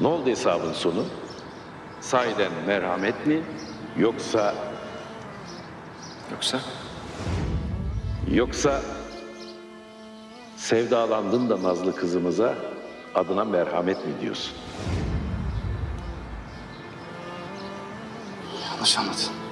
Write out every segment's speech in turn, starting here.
Ne oldu hesabın sonu? Sahiden merhamet mi yoksa Yoksa? yoksa sevdalandın da nazlı kızımıza adına merhamet mi diyorsun? Yanlış anladın.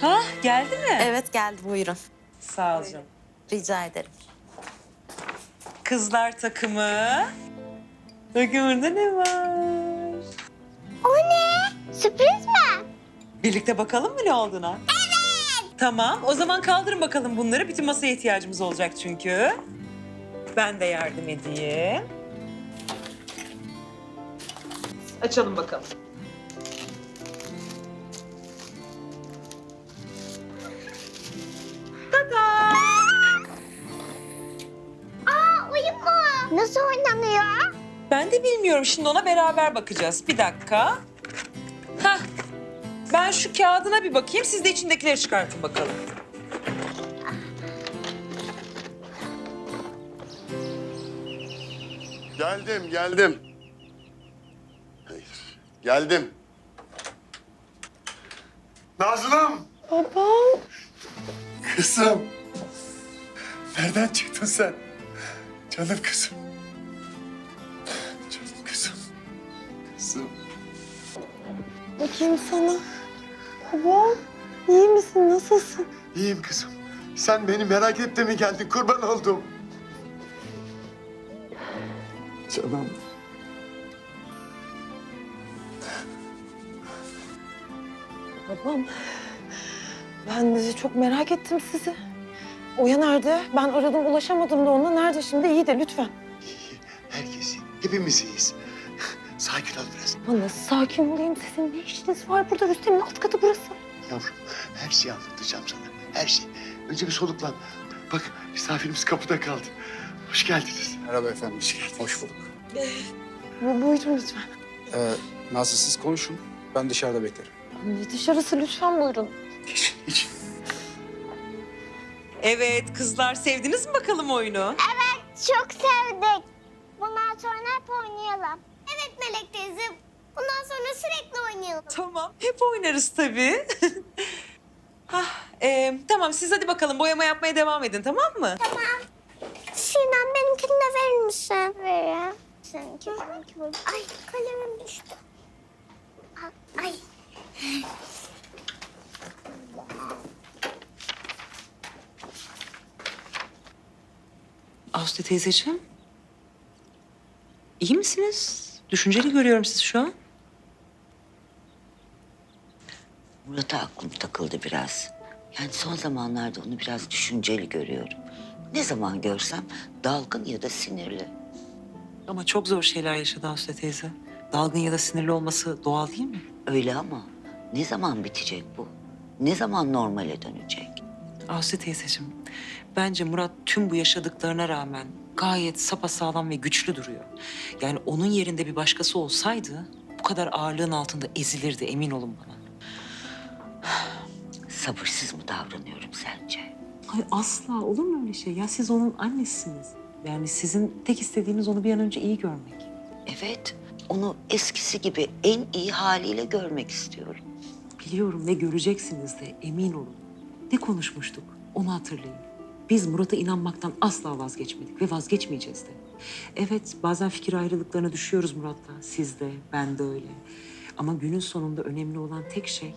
Ha geldi mi? Evet geldi buyurun. Sağ ol canım. Rica ederim. Kızlar takımı. Bakın burada ne var? Sürpriz mi? Birlikte bakalım mı ne olduğuna? Evet. Tamam o zaman kaldırın bakalım bunları. Bütün masaya ihtiyacımız olacak çünkü. Ben de yardım edeyim. Açalım bakalım. Nasıl oynanıyor? Ben de bilmiyorum. Şimdi ona beraber bakacağız. Bir dakika. Hah. Ben şu kağıdına bir bakayım. Siz de içindekileri çıkartın bakalım. Geldim, geldim. Hayır, geldim. Nazlım. Babam. Kızım. Nereden çıktın sen? Canım kızım. Canım kızım. Kızım. Bakayım sana. Babam, iyi misin? Nasılsın? İyiyim kızım. Sen beni merak edip de mi geldin? Kurban oldum. Canım. Babam, ben de çok merak ettim sizi. Oya nerede? Ben aradım, ulaşamadım da ona. Nerede şimdi? İyi de lütfen. Herkes iyi. Hepimiz iyiyiz. Sakin ol biraz. Ama nasıl sakin olayım? Sizin ne işiniz var burada? Rüstem'in alt katı burası. Yavrum her şeyi anlatacağım sana. Her şey. Önce bir soluklan. Bak misafirimiz kapıda kaldı. Hoş geldiniz. Merhaba efendim. Hoş geldiniz. Hoş bulduk. Bu, buyurun lütfen. Ee, Nazlı siz konuşun. Ben dışarıda beklerim. Anne dışarısı lütfen buyurun. Geç, geç. Evet kızlar sevdiniz mi bakalım oyunu? Çok sevdik. Bundan sonra hep oynayalım. Evet Melek teyze. Bundan sonra sürekli oynayalım. Tamam hep oynarız tabii. Hah, e, tamam siz hadi bakalım boyama yapmaya devam edin tamam mı? Sinem benimkini de verir misin? Veririm. Seninki, seninki burada. Ay kalemim düştü. Ay. Aslı teyzeciğim. İyi misiniz? Düşünceli görüyorum sizi şu an. Murat'a aklım takıldı biraz. Yani son zamanlarda onu biraz düşünceli görüyorum. Ne zaman görsem dalgın ya da sinirli. Ama çok zor şeyler yaşadı Aslı teyze. Dalgın ya da sinirli olması doğal değil mi? Öyle ama ne zaman bitecek bu? Ne zaman normale dönecek? Aslı teyzeciğim, bence Murat tüm bu yaşadıklarına rağmen gayet sapasağlam ve güçlü duruyor. Yani onun yerinde bir başkası olsaydı bu kadar ağırlığın altında ezilirdi emin olun bana. Sabırsız mı davranıyorum sence? Ay asla olur mu öyle şey? Ya siz onun annesiniz. Yani sizin tek istediğiniz onu bir an önce iyi görmek. Evet, onu eskisi gibi en iyi haliyle görmek istiyorum. Biliyorum ve göreceksiniz de emin olun. Ne konuşmuştuk onu hatırlayın. Biz Murat'a inanmaktan asla vazgeçmedik ve vazgeçmeyeceğiz de. Evet bazen fikir ayrılıklarına düşüyoruz Murat'la. Siz de ben de öyle. Ama günün sonunda önemli olan tek şey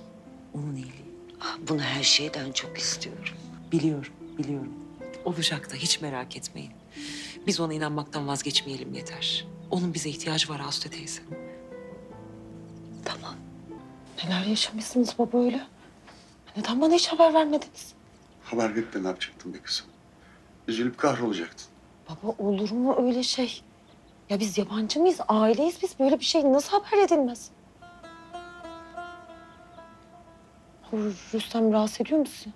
onun iyiliği. Ah, Bunu her şeyden çok istiyorum. Biliyorum, biliyorum. Olacak da hiç merak etmeyin. Biz ona inanmaktan vazgeçmeyelim yeter. Onun bize ihtiyacı var Aslı teyze. Tamam. Neler yaşamışsınız baba öyle? Neden bana hiç haber vermediniz? Haber verip de ne yapacaktın be kızım? Üzülüp kahrolacaktın. Baba olur mu öyle şey? Ya biz yabancı mıyız? Aileyiz biz. Böyle bir şey nasıl haber edilmez? Rü- Rüstem rahatsız ediyor musun?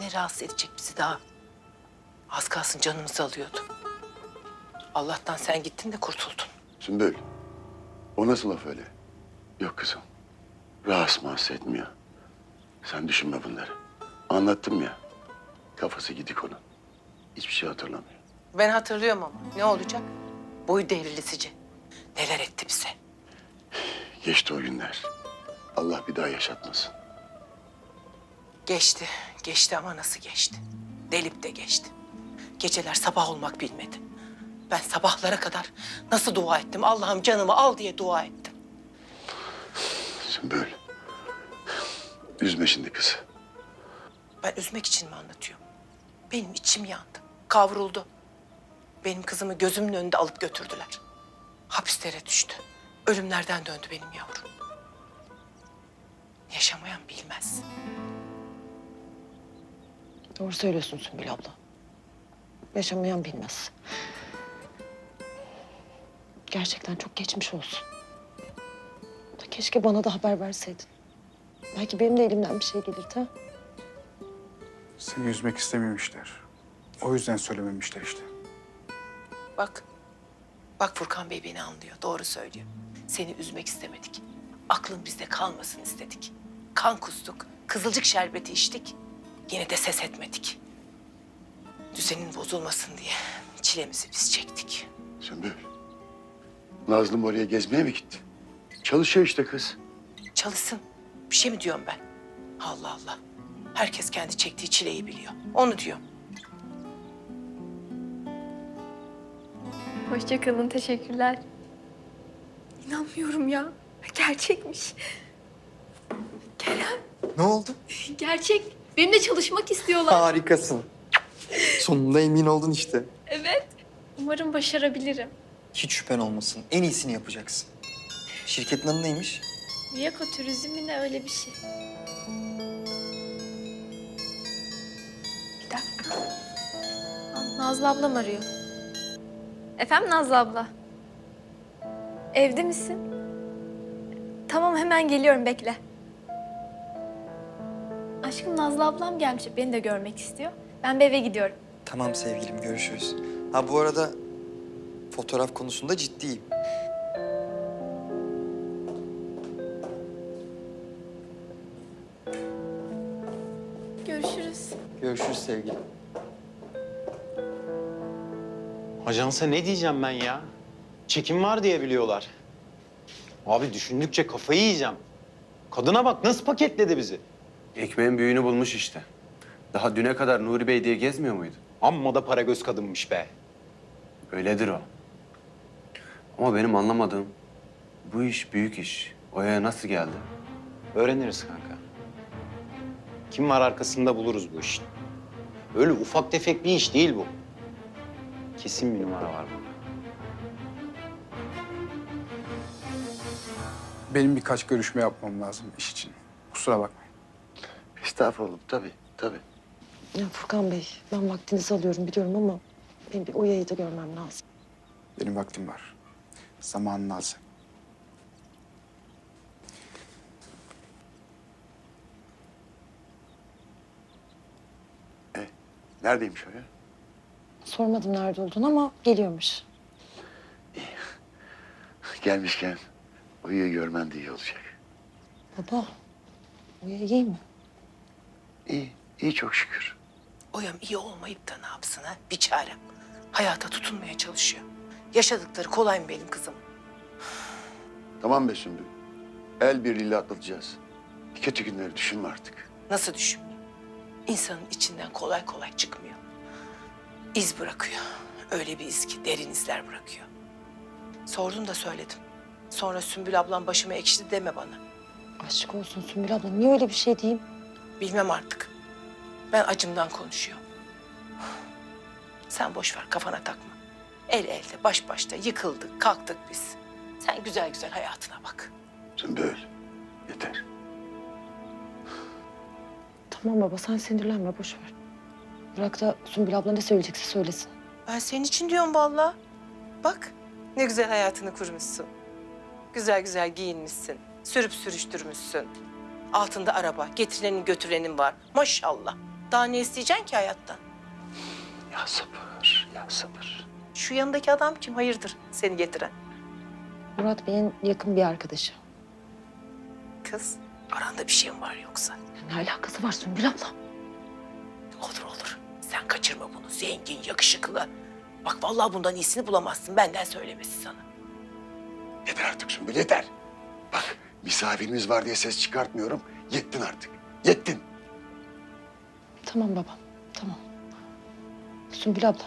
Ne rahatsız edecek bizi daha? Az kalsın canımızı alıyordu. Allah'tan sen gittin de kurtuldun. Sümbül, o nasıl laf öyle? Yok kızım, rahatsız mahsus etmiyor. Sen düşünme bunları. Anlattım ya, kafası gidik onun. Hiçbir şey hatırlamıyor. Ben hatırlıyorum ama ne olacak? Boyu devrilisici. Neler etti bize. Geçti o günler. Allah bir daha yaşatmasın. Geçti, geçti ama nasıl geçti? Delip de geçti. Geceler sabah olmak bilmedi. Ben sabahlara kadar nasıl dua ettim? Allah'ım canımı al diye dua ettim. Sümbül, üzme şimdi kızı. Ben üzmek için mi anlatıyorum? Benim içim yandı, kavruldu. Benim kızımı gözümün önünde alıp götürdüler. Hapislere düştü. Ölümlerden döndü benim yavrum. Yaşamayan bilmez. Doğru söylüyorsun Sümbül abla. Yaşamayan bilmez. Gerçekten çok geçmiş olsun. Keşke bana da haber verseydin. Belki benim de elimden bir şey gelirdi ha. Seni üzmek istememişler. O yüzden söylememişler işte. Bak, bak Furkan Bey beni anlıyor, doğru söylüyor. Seni üzmek istemedik. Aklın bizde kalmasın istedik. Kan kustuk, kızılcık şerbeti içtik. Yine de ses etmedik. Düzenin bozulmasın diye çilemizi biz çektik. Sümbül, Nazlım oraya gezmeye mi gitti? Çalışıyor işte kız. Çalışsın. Bir şey mi diyorum ben? Allah Allah. Herkes kendi çektiği çileyi biliyor. Onu diyorum. Hoşçakalın, teşekkürler. İnanmıyorum ya. Gerçekmiş. Kerem, Ne oldu? gerçek. Benimle çalışmak istiyorlar. Harikasın. Sonunda emin oldun işte. Evet. Umarım başarabilirim. Hiç şüphen olmasın. En iyisini yapacaksın. Şirketin adı neymiş? Viyako turizmi ne öyle bir şey. Bir dakika. Aa, Nazlı ablam arıyor. Efendim Nazlı abla? Evde misin? Tamam hemen geliyorum bekle. Aşkım Nazlı ablam gelmiş. Beni de görmek istiyor. Ben bir eve gidiyorum. Tamam sevgilim görüşürüz. Ha bu arada fotoğraf konusunda ciddiyim. Görüşürüz. Görüşürüz sevgilim. Ajansa ne diyeceğim ben ya? Çekim var diye biliyorlar. Abi düşündükçe kafayı yiyeceğim. Kadına bak nasıl paketledi bizi. Ekmeğin büyüğünü bulmuş işte. Daha düne kadar Nuri Bey diye gezmiyor muydu? Amma da para göz kadınmış be. Öyledir o. Ama benim anlamadığım bu iş büyük iş. Oya'ya nasıl geldi? Öğreniriz kanka. Kim var arkasında buluruz bu işin. Öyle ufak tefek bir iş değil bu. Kesin bir numara var burada. Benim birkaç görüşme yapmam lazım iş için. Kusura bakmayın. Estağfurullah, tabii, tabii. Ya Furkan Bey, ben vaktinizi alıyorum biliyorum ama benim bir Oya'yı da görmem lazım. Benim vaktim var. Zamanın az. Neredeymiş o ya? Sormadım nerede olduğunu ama geliyormuş. Gelmişken Oya'yı görmen de iyi olacak. Baba, iyi mi? İyi, iyi çok şükür. Oyam iyi olmayıp da ne yapsın ha? Bir çarem. Hayata tutunmaya çalışıyor. Yaşadıkları kolay mı benim kızım? Tamam be Sümbül. El birliğiyle atlatacağız. Kötü günleri düşünme artık. Nasıl düşünmeyeyim? İnsanın içinden kolay kolay çıkmıyor. İz bırakıyor. Öyle bir iz ki derin izler bırakıyor. Sordum da söyledim. Sonra Sümbül ablam başıma ekşidi deme bana. Aşk olsun Sümbül abla, niye öyle bir şey diyeyim? Bilmem artık. Ben acımdan konuşuyorum. Sen boş ver kafana takma. El elde baş başta yıkıldık kalktık biz. Sen güzel güzel hayatına bak. Sümbül, Tamam baba, sen sinirlenme, boş ver. Bırak da Sümbül abla ne söyleyecekse söylesin. Ben senin için diyorum vallahi. Bak ne güzel hayatını kurmuşsun. Güzel güzel giyinmişsin. Sürüp sürüştürmüşsün. Altında araba, getirenin götürenin var. Maşallah. Daha ne isteyeceksin ki hayattan? Ya sabır, ya sabır. Şu yanındaki adam kim? Hayırdır seni getiren? Murat Bey'in yakın bir arkadaşı. Kız, aranda bir şey mi var yoksa? Ne alakası var Sümbül abla? Olur olur. Sen kaçırma bunu. Zengin, yakışıklı. Bak vallahi bundan iyisini bulamazsın. Benden söylemesi sana. Yeter artık Sümbül yeter. Bak misafirimiz var diye ses çıkartmıyorum. Yettin artık. Yettin. Tamam babam, tamam. Sümbül abla,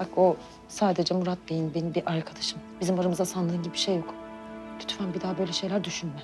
bak o sadece Murat Bey'in benim bir arkadaşım. Bizim aramızda sandığın gibi bir şey yok. Lütfen bir daha böyle şeyler düşünme.